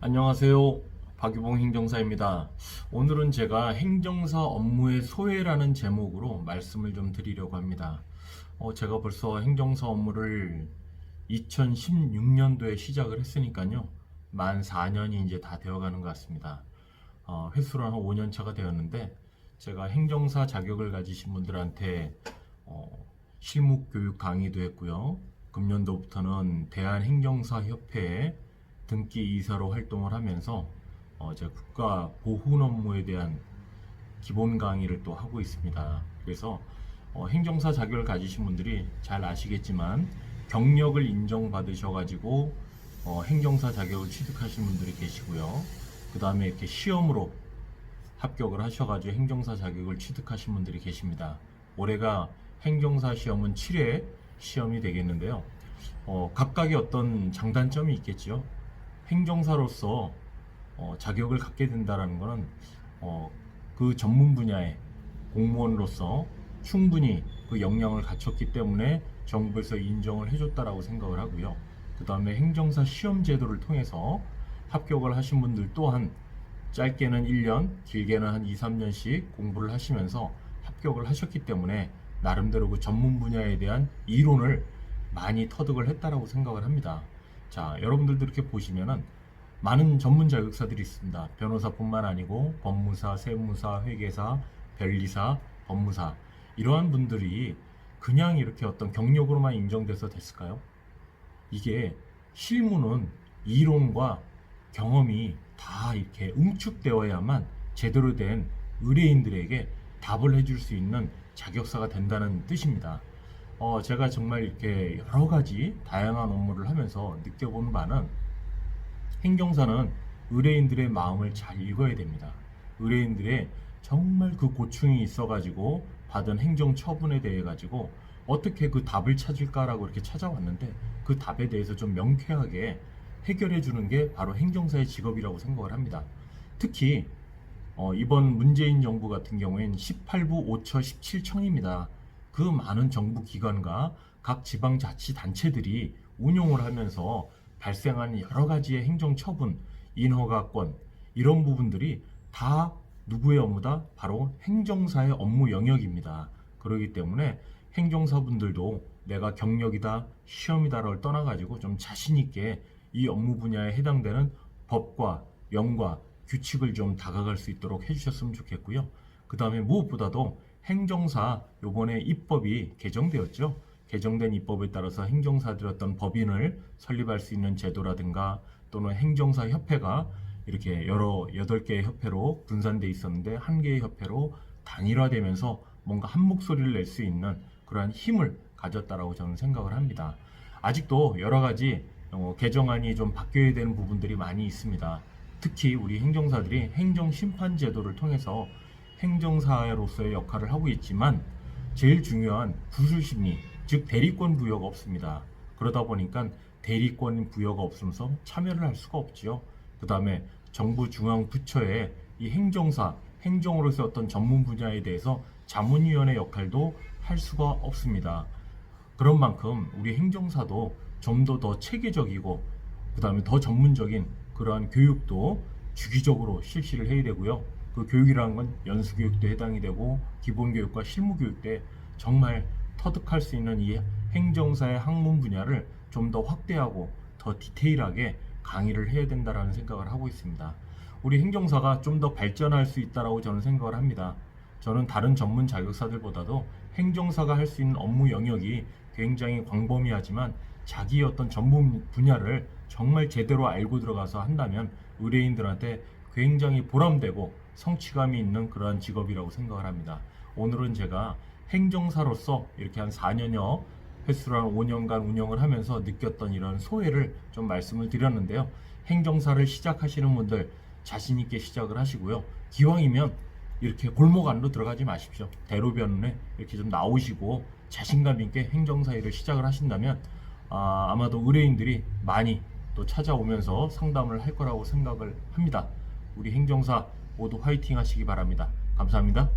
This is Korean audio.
안녕하세요. 박유봉 행정사입니다. 오늘은 제가 행정사 업무의 소외라는 제목으로 말씀을 좀 드리려고 합니다. 어, 제가 벌써 행정사 업무를 2016년도에 시작을 했으니까요. 만 4년이 이제 다 되어가는 것 같습니다. 어, 횟수로 한 5년 차가 되었는데 제가 행정사 자격을 가지신 분들한테 어, 실무 교육 강의도 했고요. 금년도부터는 대한행정사협회에 등기 이사로 활동을 하면서 어, 제가 국가 보훈 업무에 대한 기본 강의를 또 하고 있습니다. 그래서 어, 행정사 자격을 가지신 분들이 잘 아시겠지만 경력을 인정받으셔가지고 어, 행정사 자격을 취득하신 분들이 계시고요. 그 다음에 이렇게 시험으로 합격을 하셔가지고 행정사 자격을 취득하신 분들이 계십니다. 올해가 행정사 시험은 7회 시험이 되겠는데요. 어, 각각의 어떤 장단점이 있겠죠. 행정사로서 어, 자격을 갖게 된다라는 것은 어, 그 전문 분야의 공무원으로서 충분히 그 역량을 갖췄기 때문에 정부에서 인정을 해줬다라고 생각을 하고요. 그 다음에 행정사 시험 제도를 통해서 합격을 하신 분들 또한 짧게는 1년, 길게는 한 2, 3년씩 공부를 하시면서 합격을 하셨기 때문에 나름대로 그 전문 분야에 대한 이론을 많이 터득을 했다라고 생각을 합니다. 자, 여러분들도 이렇게 보시면은 많은 전문 자격사들이 있습니다. 변호사뿐만 아니고 법무사, 세무사, 회계사, 변리사, 법무사 이러한 분들이 그냥 이렇게 어떤 경력으로만 인정돼서 됐을까요? 이게 실무는 이론과 경험이 다 이렇게 응축되어야만 제대로 된 의뢰인들에게 답을 해줄 수 있는 자격사가 된다는 뜻입니다. 어, 제가 정말 이렇게 여러 가지 다양한 업무를 하면서 느껴보는 바는 행정사는 의뢰인들의 마음을 잘 읽어야 됩니다. 의뢰인들의 정말 그 고충이 있어가지고 받은 행정 처분에 대해 가지고 어떻게 그 답을 찾을까라고 이렇게 찾아왔는데 그 답에 대해서 좀 명쾌하게 해결해 주는 게 바로 행정사의 직업이라고 생각을 합니다. 특히 어, 이번 문재인 정부 같은 경우엔 18부 5처 17청입니다. 그 많은 정부 기관과 각 지방자치단체들이 운용을 하면서 발생하는 여러 가지의 행정처분, 인허가권 이런 부분들이 다 누구의 업무다? 바로 행정사의 업무 영역입니다. 그렇기 때문에 행정사분들도 내가 경력이다, 시험이다를 떠나가지고 좀 자신있게 이 업무 분야에 해당되는 법과 영과 규칙을 좀 다가갈 수 있도록 해주셨으면 좋겠고요. 그 다음에 무엇보다도 행정사 요번에 입법이 개정되었죠. 개정된 입법에 따라서 행정사들 어떤 법인을 설립할 수 있는 제도라든가 또는 행정사 협회가 이렇게 여러 여덟 개의 협회로 분산돼 있었는데 한 개의 협회로 단일화되면서 뭔가 한 목소리를 낼 수 있는 그러한 힘을 가졌다라고 저는 생각을 합니다. 아직도 여러 가지 어, 개정안이 좀 바뀌어야 되는 부분들이 많이 있습니다. 특히 우리 행정사들이 행정심판 제도를 통해서 행정사로서의 역할을 하고 있지만 제일 중요한 구술심리, 즉 대리권 부여가 없습니다. 그러다 보니까 대리권 부여가 없으면서 참여를 할 수가 없지요. 그 다음에 정부 중앙 부처의 이 행정사, 행정으로서 어떤 전문 분야에 대해서 자문위원회 역할도 할 수가 없습니다. 그런 만큼 우리 행정사도 좀 더 더 체계적이고 그 다음에 더 전문적인 그러한 교육도 주기적으로 실시를 해야 되고요. 그 교육이라는 건 연수 교육도 해당이 되고 기본 교육과 실무 교육 때 정말 터득할 수 있는 이 행정사의 학문 분야를 좀 더 확대하고 더 디테일하게 강의를 해야 된다라는 생각을 하고 있습니다. 우리 행정사가 좀 더 발전할 수 있다라고 저는 생각을 합니다. 저는 다른 전문 자격사들보다도 행정사가 할 수 있는 업무 영역이 굉장히 광범위하지만 자기의 어떤 전문 분야를 정말 제대로 알고 들어가서 한다면 의뢰인들한테 굉장히 보람되고 성취감이 있는 그러한 직업이라고 생각을 합니다. 오늘은 제가 행정사로서 이렇게 한 4년여 횟수로 한 5년간 운영을 하면서 느꼈던 이런 소회를 좀 말씀을 드렸는데요. 행정사를 시작하시는 분들 자신 있게 시작을 하시고요. 기왕이면 이렇게 골목 안으로 들어가지 마십시오. 대로변에 이렇게 좀 나오시고 자신감 있게 행정사 일을 시작을 하신다면 아, 아마도 의뢰인들이 많이 또 찾아오면서 상담을 할 거라고 생각을 합니다. 우리 행정사 모두 화이팅 하시기 바랍니다. 감사합니다.